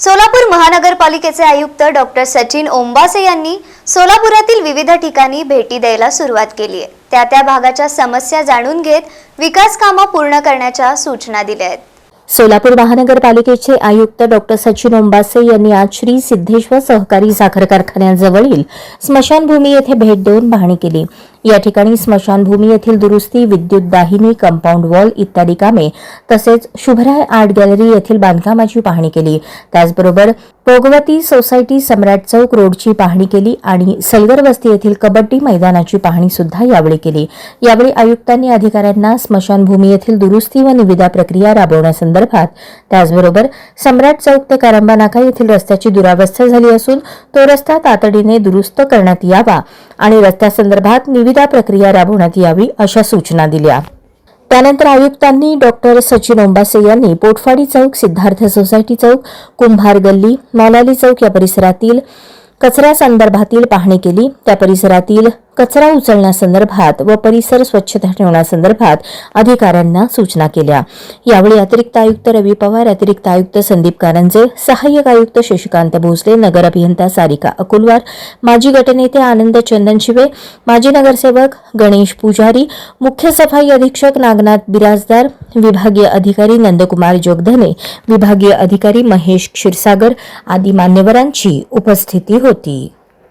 सोलापूर महानगरपालिकेचे आयुक्त डॉक्टर सचिन ओंबासे यांनी सोलापुरातील विविध ठिकाणी भेटी द्यायला सुरुवात केली आहे. त्या त्या भागाच्या समस्या जाणून घेत विकास कामं पूर्ण करण्याच्या सूचना दिल्या आहेत. सोलापूर महानगरपालिकेचे आयुक्त डॉक्टर सचिन ओंबासे यांनी आज श्री सिद्धेश्वर सहकारी साखर कारखान्याजवळील स्मशानभूमी येथे भेट देऊन पाहणी केली. या ठिकाणी स्मशानभूमी येथील दुरुस्ती विद्युत दाहिनी कंपाऊंड वॉल इत्यादी कामे तसेच शुभराय आर्ट गॅलरी येथील बांधकामाची पाहणी केली. त्याचबरोबर भोगवती सोसायटी सम्राट चौक रोडची पाहणी केली आणि सलगर वस्ती येथील कबड्डी मैदानाची पाहणी सुद्धा यावेळी केली. यावेळी आयुक्तांनी अधिकाऱ्यांना स्मशानभूमी येथील दुरुस्ती व निविदा प्रक्रिया राबवण्यासंदर्भात त्याचबरोबर सम्राट चौक ते कारंबा नाका येथील रस्त्याची दुरावस्था झाली असून तो रस्ता तातडीने दुरुस्त करण्यात यावा आणि रस्त्यासंदर्भात निविदा प्रक्रिया राबवण्यात यावी अशा सूचना दिल्या. त्यानंतर आयुक्तांनी डॉक्टर सचिन ओंबासे यांनी पोटफाडी चौक सिद्धार्थ सोसायटी चौक कुंभार गल्ली मौलाली चौक या परिसरातील कचऱ्यासंदर्भातील संदर्भातील पाहणी केली. त्या परिसरातील कचरा उचलण्यासंदर्भात व परिसर स्वच्छता ठेवण्यासंदर्भात अधिकाऱ्यांना सूचना केल्या. यावेळी अतिरिक्त आयुक्त रवी पवार अतिरिक्त आयुक्त संदीप कारंजे सहाय्यक आयुक्त शशिकांत भोसले नगर अभियंता सारिका अकुलवार माजी गटनेते आनंद चंदन शिवे माजी नगरसेवक गणेश पुजारी मुख्य सफाई अधीक्षक नागनाथ बिराजदार विभागीय अधिकारी नंदकुमार जोगधने विभागीय अधिकारी महेश क्षीरसागर आदी मान्यवरांची उपस्थिती होती.